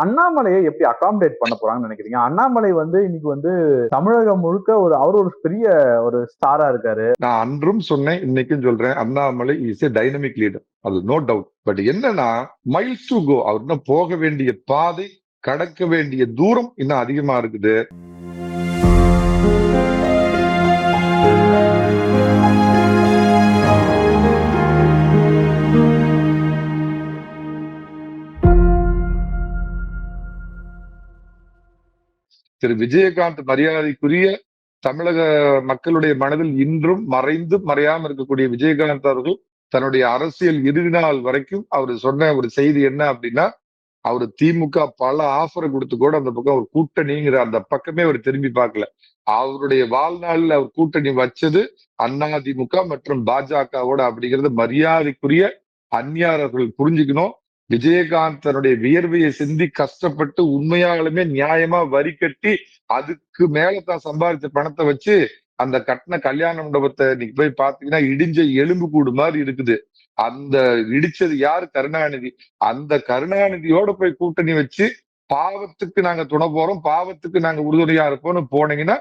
அண்ணாமலையை எப்படி அகாமடேட் பண்ண போறாங்கன்னு நினைக்கிறீங்க? அண்ணாமலை வந்து இன்னைக்கு வந்து தமிழகம் முழுக்க ஒரு அவர் ஒரு பெரிய ஒரு ஸ்டாரா இருக்காரு. நான் அன்றும் சொன்னேன் இன்னைக்கும் சொல்றேன். Annamalai is a dynamic leader அது நோ டவுட் பட் என்னன்னா மைல்ஸ் டு கோ அவர் போக வேண்டிய பாதை கடக்க வேண்டிய தூரம் இன்னும் அதிகமா இருக்குது. திரு விஜயகாந்த் மரியாதைக்குரிய தமிழக மக்களுடைய மனதில் இன்றும் மறைந்து மறையாம இருக்கக்கூடிய விஜயகாந்த் அவர்கள் தன்னுடைய அரசியல் இறுதி நாள் வரைக்கும் அவர் சொன்ன ஒரு செய்தி என்ன அப்படின்னா அவர் திமுக பல ஆஃபர் கொடுத்து கூட அந்த பக்கம் அவர் கூட்டணிங்கிற அந்த பக்கமே அவர் திரும்பி பார்க்கல. அவருடைய வாழ்நாளில் அவர் கூட்டணி வச்சது அதிமுக மற்றும் பாஜகவோட அப்படிங்கிறது மரியாதைக்குரிய அந்நியாரர்கள் புரிஞ்சுக்கணும். விஜயகாந்த் தன்னுடைய வியர்வையை சிந்தி கஷ்டப்பட்டு உண்மையாலுமே நியாயமா வரி கட்டி அதுக்கு மேல தான் சம்பாதிச்ச பணத்தை வச்சு அந்த கட்டின கல்யாண மண்டபத்தை இன்னைக்கு போய் பாத்தீங்கன்னா இடிஞ்ச எலும்பு கூடு மாதிரி இருக்குது. அந்த இடிச்சது யாரு? கருணாநிதி. அந்த கருணாநிதியோட போய் கூட்டணி வச்சு பாவத்துக்கு நாங்க துணை போறோம் பாவத்துக்கு நாங்க உறுதுணையா இருப்போம்னு போனீங்கன்னா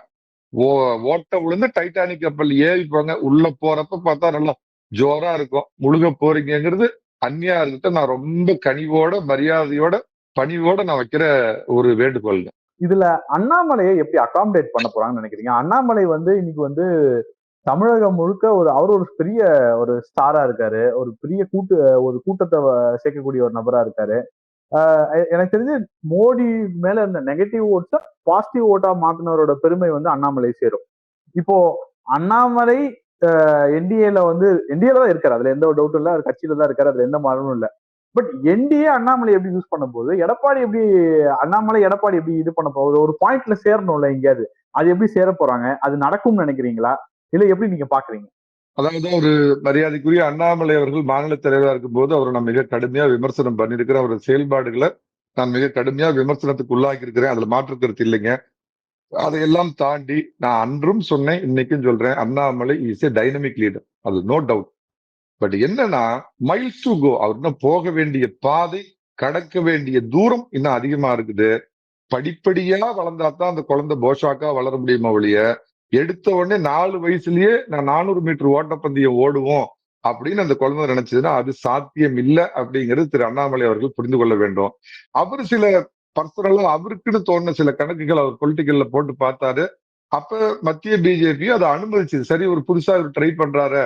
ஓ ஓட்ட விழுந்து டைட்டானிக் கப்பல் ஏறி போங்க. உள்ள போறப்ப பார்த்தா நல்லா ஜோரா இருக்கும். முழுக போறீங்கிறது அந்நியார்கிட்ட நான் ரொம்ப கனிவோட மரியாதையோட பணிவோட நான் வைக்கிற ஒரு வேண்டுகோள் இதுல அண்ணாமலையை எப்படி அகாமடேட் பண்ண போறாங்கன்னு நினைக்கிறீங்க? அண்ணாமலை வந்து இன்னைக்கு வந்து தமிழகம் முழுக்க ஒரு அவர் ஒரு பெரிய ஒரு ஸ்டாரா இருக்காரு. ஒரு பெரிய கூட்டு ஒரு கூட்டத்தை சேர்க்கக்கூடிய ஒரு நபரா இருக்காரு. எனக்கு தெரிஞ்சு மோடி மேல இருந்த நெகட்டிவ் ஓட்ஸ பாசிட்டிவ் ஓட்டா மாத்தினவரோட பெருமை வந்து அண்ணாமலை சேரும். இப்போ அண்ணாமலை என்டிஏல வந்து என்டிஏல தான் இருக்காரு. அதுல எந்த ஒரு டவுட்டும் இல்ல. கட்சியில தான் இருக்காரு. அதுல எந்த மாறமும் இல்ல. பட் என்டிஏ அண்ணாமலை எப்படி யூஸ் பண்ணும் போது எடப்பாடி எப்படி அண்ணாமலை எடப்பாடி எப்படி இது பண்ண போகுது? ஒரு பாயிண்ட்ல சேரணும்ல எங்கேயாவது. அது எப்படி சேர போறாங்க? அது நடக்கும்னு நினைக்கிறீங்களா? இல்ல எப்படி நீங்க பாக்குறீங்க? அதாவது ஒரு மரியாதைக்குரிய அண்ணாமலை அவர்கள் மாநில தலைவராக இருக்கும் போது அவரை நான் மிக கடுமையா விமர்சனம் பண்ணிருக்கிறேன் அவரது செயல்பாடுகளை நான் மிக கடுமையா விமர்சனத்துக்கு உள்ளாக்கி இருக்கிறேன் அதுல மாற்று கருத்து இல்லைங்க. அதையெல்லாம் தாண்டி நான் அன்றும் சொன்னேன் இன்னைக்கும் சொல்றேன். Annamalai is a dynamic leader அது நோ டவுட் பட் என்னன்னா மைல்ஸ் டு கோ அவர் இன்னும் போக வேண்டிய பாதை கடக்க வேண்டிய தூரம் இன்னும் அதிகமா இருக்குது. படிப்படியா வளர்ந்தா தான் அந்த குழந்தை போஷாக்கா வளர முடியுமா ஒழிய எடுத்த உடனே நாலு வயசுலயே நான் நானூறு மீட்டர் ஓட்டப்பந்தயம் ஓடுவோம் அப்படின்னு அந்த குழந்தை நினைச்சதுன்னா அது சாத்தியம் இல்லை அப்படிங்கிறது திரு அண்ணாமலை அவர்கள் புரிந்து கொள்ள வேண்டும். அவர் சில பர்சனலா அவருக்குன்னு தோணுன சில கணக்குகள் அவர் பொலிட்டிக்கல்ல போட்டு பார்த்தாரு. அப்ப மத்திய பிஜேபி அதை அனுமதிச்சது. சரி ஒரு புதுசா இவர் ட்ரை பண்றாரு.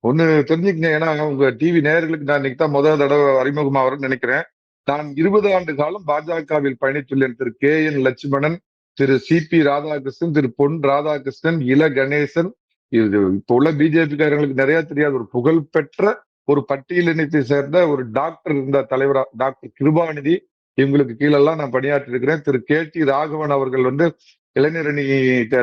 ஒன்னு தெரிஞ்சுக்கங்க. ஏன்னா உங்க டிவி நேயர்களுக்கு நான் இன்னைக்கு தான் முதல் தடவை அறிமுகமாகிறேன்னு நினைக்கிறேன். நான் இருபது ஆண்டு காலம் பாஜகவில் பயணித்துள்ளேன். Thiru K N Lakshmanan Thiru C P Radhakrishnan Thiru Pon Radhakrishnan இள கணேசன். இது இப்ப உள்ள பிஜேபிக்காரங்களுக்கு நிறைய தெரியாது. ஒரு புகழ்பெற்ற ஒரு பட்டியலினத்தை சேர்ந்த ஒரு டாக்டர் இருந்த தலைவரா டாக்டர் கிருபாநிதி. இவங்களுக்கு கீழெல்லாம் நான் பணியாற்றி இருக்கிறேன் திரு கே டி ராகவன் அவர்கள் வந்து இளைஞரணி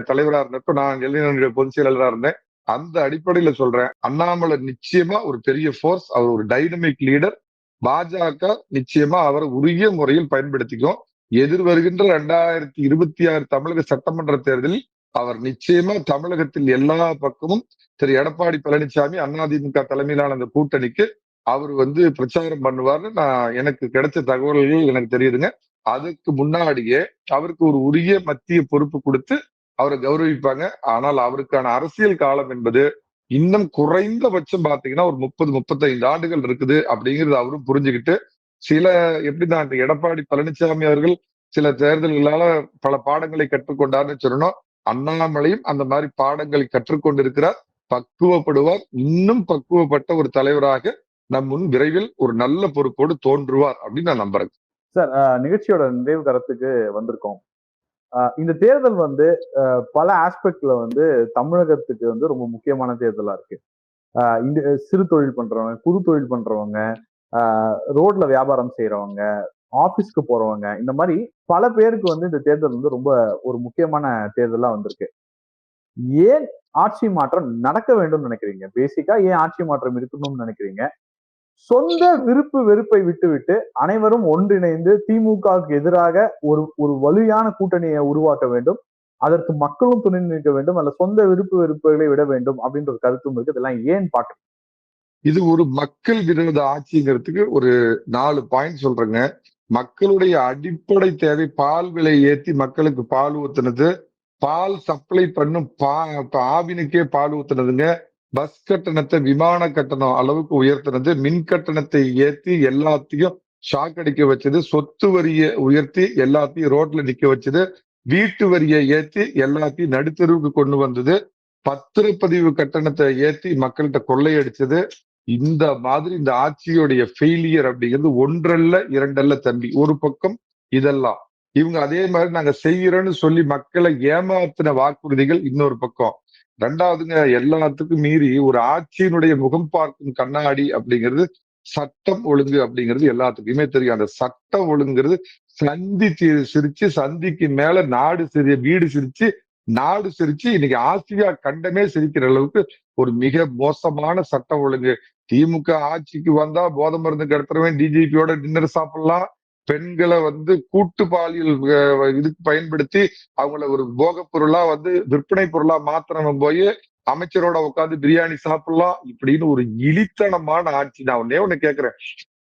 தலைவராக இருந்தப்ப நான் இளைஞரணியுடைய பொதுச் செயலாளராக இருந்தேன். அந்த அடிப்படையில சொல்றேன். அண்ணாமலை நிச்சயமா ஒரு பெரிய ஃபோர்ஸ் அவர் ஒரு டைனமிக் லீடர் பாஜக நிச்சயமா அவரை உரிய முறையில் பயன்படுத்திக்கும். எதிர் வருகின்ற ரெண்டாயிரத்தி இருபத்தி ஆறு தமிழக சட்டமன்ற தேர்தலில் அவர் நிச்சயமா தமிழகத்தில் எல்லா பக்கமும் திரு எடப்பாடி பழனிசாமி அதிமுக தலைமையிலான அந்த கூட்டணிக்கு அவர் வந்து பிரச்சாரம் பண்ணுவார்னு நான் எனக்கு கிடைச்ச தகவல்கள் எனக்கு தெரியுதுங்க. அதுக்கு முன்னாடியே அவருக்கு ஒரு உரிய மத்திய பொறுப்பு கொடுத்து அவரை கௌரவிப்பாங்க. ஆனால் அவருக்கான அரசியல் காலம் என்பது இன்னும் குறைந்தபட்சம் பாத்தீங்கன்னா ஒரு முப்பது முப்பத்தைந்து ஆண்டுகள் இருக்குது அப்படிங்கிறது அவரும் புரிஞ்சுக்கிட்டு சில எப்படிதான் இந்த எடப்பாடி பழனிசாமி அவர்கள் சில தேர்தல்களால பல பாடங்களை கற்றுக்கொண்டார்னு சொல்லணும். அண்ணாமலையும் அந்த மாதிரி பாடங்களை கற்றுக்கொண்டிருக்கிறார். பக்குவப்படுவார். இன்னும் பக்குவப்பட்ட ஒரு தலைவராக நம் முன் விரைவில் ஒரு நல்ல பொறுப்போடு தோன்றுவார் அப்படின்னு நான் நம்புறேன். சார் நிகழ்ச்சியோட நிறைவு கருத்துக்கு வந்திருக்கோம். இந்த தேர்தல் வந்து பல ஆஸ்பெக்ட்ல வந்து தமிழகத்துக்கு வந்து ரொம்ப முக்கியமான தேர்தலா இருக்கு. இந்த சிறு தொழில் பண்றவங்க குறு தொழில் பண்றவங்க ரோட்ல வியாபாரம் செய்யறவங்க ஆபீஸ்க்கு போறவங்க இந்த மாதிரி பல பேருக்கு வந்து இந்த தேர்தல் வந்து ரொம்ப ஒரு முக்கியமான தேர்தலா வந்திருக்கு. ஏன் ஆட்சி மாற்றம் நடக்க வேண்டும் நினைக்கிறீங்க? பேசிக்கா ஏன் ஆட்சி மாற்றம் இருக்கணும்னு நினைக்கிறீங்க? சொந்த விருப்பு வெறுப்பை விட்டுவிட்டு அனைவரும் ஒன்றிணைந்து திமுகவுக்கு எதிராக ஒரு ஒரு வலுவான கூட்டணியை உருவாக்க வேண்டும். அதற்கு மக்களும் துணை நிற்க வேண்டும். அல்ல சொந்த விருப்பு வெறுப்புகளை விட வேண்டும் அப்படின்ற ஒரு கருத்தும் இருக்கு. இதெல்லாம் ஏன் பாட்டு இது ஒரு மக்கள் விரோத ஆட்சிங்கிறதுக்கு ஒரு நாலு பாயிண்ட் சொல்றேங்க. மக்களுடைய அடிப்படை தேவை பால் விலை ஏத்தி மக்களுக்கு பால் ஊத்துனது. பால் சப்ளை பண்ணும் பா ஆவினுக்கே பால் ஊத்துனதுங்க. பஸ் கட்டணத்தை விமான கட்டணம் அளவுக்கு உயர்த்தினது. மின் கட்டணத்தை ஏத்தி எல்லாத்தையும் ஷாக் அடிக்க வச்சது. சொத்து வரியை உயர்த்தி எல்லாத்தையும் ரோட்ல நிக்க வச்சது. வீட்டு வரியை ஏத்தி எல்லாத்தையும் நடுத்தெருவுக்கு கொண்டு வந்தது. பத்திரப்பதிவு கட்டணத்தை ஏத்தி மக்கள்கிட்ட கொள்ளையடிச்சது. இந்த மாதிரி இந்த ஆட்சியுடைய ஃபெயிலியர் அப்படிங்கிறது ஒன்றல்ல இரண்டல்ல தம்பி. ஒரு பக்கம் இதெல்லாம். இவங்க அதே மாதிரி நாங்க செய்யறோம்னு சொல்லி மக்களை ஏமாத்தின வாக்குறுதிகள் இன்னொரு பக்கம். ரெண்டாவதுங்க எல்லாத்துக்கும் மீறி ஒரு ஆட்சியினுடைய முகம் பார்க்கும் கண்ணாடி அப்படிங்கிறது சட்டம் ஒழுங்கு அப்படிங்கிறது எல்லாத்துக்குமே தெரியும். அந்த சட்டம் ஒழுங்குங்கிறது சந்தி சி- சிரிச்சு சந்திக்கு மேல நாடு சிறிய வீடு சிரிச்சு நாடு சிரிச்சு இன்னைக்கு ஆசியா கண்டமே சிரிக்கிற அளவுக்கு ஒரு மிக மோசமான சட்டம் ஒழுங்கு. திமுக ஆட்சிக்கு வந்தா போதை மருந்து கடத்துறவன் டிஜிபியோட டின்னர் சாப்பிடலாம். பெண்களை வந்து கூட்டு பாலியல் இதுக்கு பயன்படுத்தி அவங்கள ஒரு போகப் பொருளா வந்து விற்பனை பொருளா மாத்திரம் போய் அமைச்சரோட உட்காந்து பிரியாணி சாப்பிடலாம் இப்படின்னு ஒரு இழித்தனமான ஆட்சி. நான் ஒன்னே ஒண்ணு கேக்குறேன்.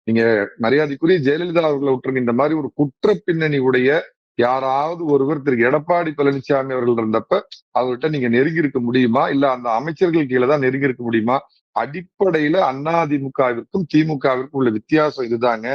நீங்க மரியாதைக்குரிய ஜெயலலிதா அவர்களை விட்டுருங்க. இந்த மாதிரி ஒரு குற்ற பின்னணி உடைய யாராவது ஒருவர் திரு. எடப்பாடி பழனிசாமி அவர்கள் இருந்தப்ப அவர்கிட்ட நீங்க நெருங்கி இருக்க முடியுமா? இல்ல அந்த அமைச்சர்கள் கீழே தான் நெருங்கி இருக்க முடியுமா? அடிப்படையில அதிமுகவிற்கும் திமுகவிற்கும் உள்ள வித்தியாசம் இதுதாங்க.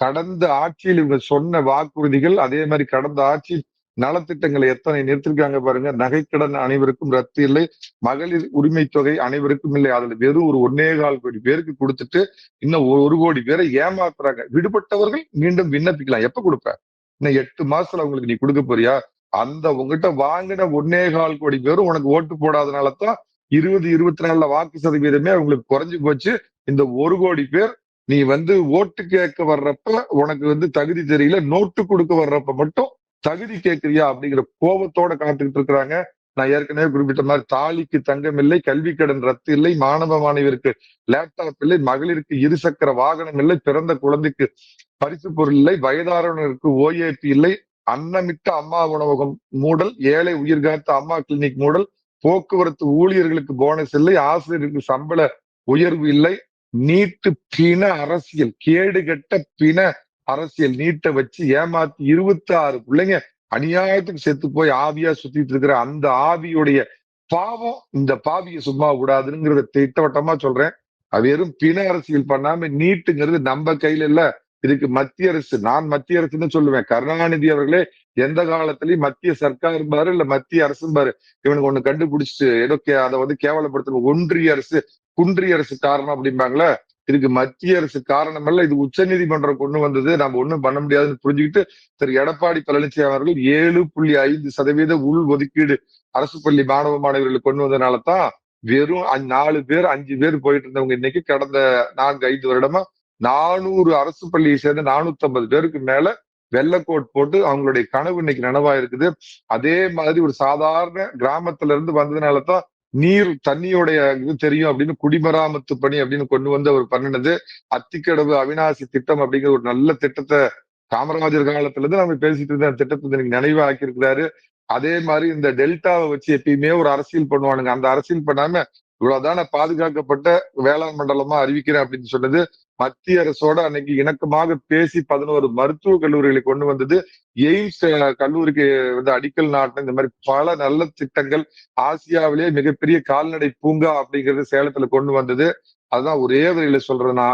கடந்த ஆட்சியில் இவங்க சொன்ன வாக்குறுதிகள் அதே மாதிரி கடந்த ஆட்சி நலத்திட்டங்களை எத்தனை நிறுத்திருக்காங்க பாருங்க. நகைக்கடன் அனைவருக்கும் ரத்து இல்லை. மகளிர் உரிமை தொகை அனைவருக்கும் இல்லை. அதுல வெறும் ஒரு ஒன்னே கால் கோடி பேருக்கு கொடுத்துட்டு இன்னும் ஒரு- ஒரு கோடி பேரை ஏமாத்துறாங்க. விடுபட்டவர்கள் மீண்டும் விண்ணப்பிக்கலாம். எப்ப கொடுப்ப? இன்னும் எட்டு மாசத்துல அவங்களுக்கு நீ கொடுக்க போறியா? அந்த உங்ககிட்ட வாங்கின ஒன்னே கால் கோடி பேரும் உனக்கு ஓட்டு போடாதனால தான் இருபது இருபத்தி நாலுல வாக்கு சதவீதமே அவங்களுக்கு குறைஞ்சு போச்சு. இந்த ஒரு கோடி பேர் நீ வந்து ஓட்டு கேட்க வர்றப்ப உனக்கு வந்து தகுதி தெரியல நோட்டு கொடுக்க வர்றப்ப மட்டும் தகுதி கேட்கிறியா அப்படிங்கிற கோபத்தோட காத்துக்கிட்டு இருக்கிறாங்க. நான் ஏற்கனவே குறிப்பிட்ட மாதிரி தாலிக்கு தங்கம் இல்லை கல்வி கடன் ரத்து இல்லை மாணவ மாணவியருக்கு லேப்டாப் இல்லை மகளிருக்கு இருசக்கர வாகனம் இல்லை பிறந்த குழந்தைக்கு பரிசு பொருள் இல்லை வயதானவருக்கு ஓஏபி இல்லை அன்னமிட்ட அம்மா உணவகம் மூடல் ஏழை உயிர்காத்த அம்மா கிளினிக் மூடல் போக்குவரத்து ஊழியர்களுக்கு போனஸ் இல்லை ஆசிரியருக்கு சம்பள உயர்வு இல்லை நீட்டு பிண அரசியல் கேடுகட்ட பிண அரசியல் நீட்டை வச்சு ஏமாத்தி இருபத்தி ஆறு பிள்ளைங்க அநியாயத்துக்கு செத்து போய் ஆவியா சுத்திட்டு இருக்கிற அந்த ஆவியுடைய பாவம் இந்த பாவியை சும்மா விடாதுங்கிறத திட்டவட்டமா சொல்றேன். அது வெறும் பிண அரசியல் பண்ணாம நீட்டுங்கிறது நம்ம கையில இல்ல. இதுக்கு மத்திய அரசு நான் மத்திய அரசுன்னு சொல்லுவேன். கருணாநிதி அவர்களே எந்த காலத்திலயும் மத்திய சர்க்கார் பாரு இல்ல மத்திய அரசும் பாரு இவனுக்கு ஒண்ணு கண்டுபிடிச்சிட்டு ஏதோ கே- அதை வந்து கேவலப்படுத்தணும். ஒன்றிய அரசு குன்றிய அரசு காரணம் அப்படிம்பாங்களே? இதுக்கு மத்திய அரசு காரணம் அல்ல இது உச்ச நீதிமன்றம் கொண்டு வந்தது. நம்ம ஒண்ணும் பண்ண முடியாதுன்னு புரிஞ்சுக்கிட்டு திரு. எடப்பாடி பழனிசாமி அவர்கள் ஏழு புள்ளி ஐந்து சதவீத உள் ஒதுக்கீடு அரசு பள்ளி மாணவ மாணவர்களுக்கு கொண்டு வந்ததுனால தான் வெறும் நாலு பேர் அஞ்சு பேர் போயிட்டு இருந்தவங்க இன்னைக்கு கடந்த நான்கு ஐந்து வருடமா நானூறு அரசு பள்ளியை சேர்ந்த நானூத்தி ஐம்பது பேருக்கு மேல வெள்ளக்கோட் போட்டு அவங்களுடைய கனவு இன்னைக்கு நனவா இருக்குது. அதே மாதிரி ஒரு சாதாரண கிராமத்துல இருந்து வந்ததுனால தான் நீர் தண்ணியோடைய இது தெரியும் அப்படின்னு குடிமராமத்து பணி அப்படின்னு கொண்டு வந்து அவர் பண்ணினது. அத்திக்கடவு அவிநாசி திட்டம் அப்படிங்கிற ஒரு நல்ல திட்டத்தை காமராஜர் காலத்துல இருந்து நம்ம பேசிட்டு இருந்த அந்த திட்டத்தை எனக்கு நினைவா ஆக்கியிருக்கிறாரு அதே மாதிரி இந்த டெல்டாவை வச்சு எப்பயுமே ஒரு அரசியல் பண்ணுவானுங்க. அந்த அரசியல் பண்ணாம இவ்வளவுதான பாதுகாக்கப்பட்ட வேளாண் மண்டலமா அறிவிக்கிறேன் அப்படின்னு சொன்னது மத்திய அரசோட அன்னைக்கு இணக்கமாக பேசி பதினோரு மருத்துவ கல்லூரிகளை கொண்டு வந்தது. எய்ம்ஸ் கல்லூரிக்கு வந்து அடிக்கல் நாட்டின இந்த மாதிரி பல நல்ல திட்டங்கள் ஆசியாவிலேயே மிகப்பெரிய கால்நடை பூங்கா அப்படிங்கிறது சேலத்துல கொண்டு வந்தது. அதுதான் ஒரே வரையில சொல்றேன்னா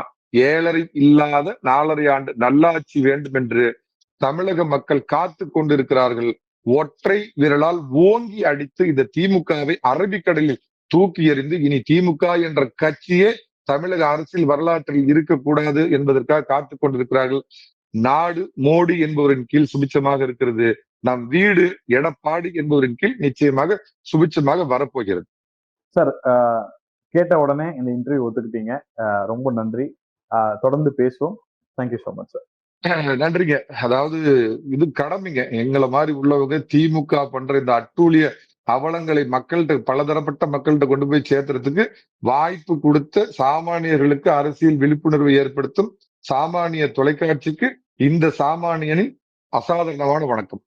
ஏழரை இல்லாத நாலரை ஆண்டு நல்லாட்சி வேண்டும் என்று தமிழக மக்கள் காத்து கொண்டிருக்கிறார்கள். ஒற்றை விரலால் ஓங்கி அடித்து இந்த திமுகவை அரபிக்கடலில் தூக்கி எறிந்து இனி திமுக என்ற கட்சியே தமிழக அரசியல் வரலாற்றில் இருக்கக்கூடாது என்பதற்காக காத்து கொண்டிருக்கிறார்கள். நாடு மோடி என்பவரின் கீழ் சுபிச்சமாக இருக்கிறது. நம் வீடு எடப்பாடி என்பவரின் கீழ் நிச்சயமாக சுபிச்சமாக வரப்போகிறது. சார் கேட்ட உடனே இந்த இன்டர்வியூ ஒத்துக்கிட்டீங்க. ரொம்ப நன்றி. தொடர்ந்து பேசுவோம். தேங்க்யூ ஸோ மச் சார் நன்றிங்க. அதாவது இது கடமைங்க. எங்களை மாதிரி உள்ளவங்க திமுக பண்ற இந்த அட்டூழிய அவலங்களை மக்கள்கிட்ட பலதரப்பட்ட மக்கள்கிட்ட கொண்டு போய் சேர்த்துறதுக்கு வாய்ப்பு கொடுத்த சாமானியர்களுக்கு அரசியல் விழிப்புணர்வு ஏற்படுத்தும் சாமானிய தொலைக்காட்சிக்கு இந்த சாமானியனின் அசாதாரணமான வணக்கம்.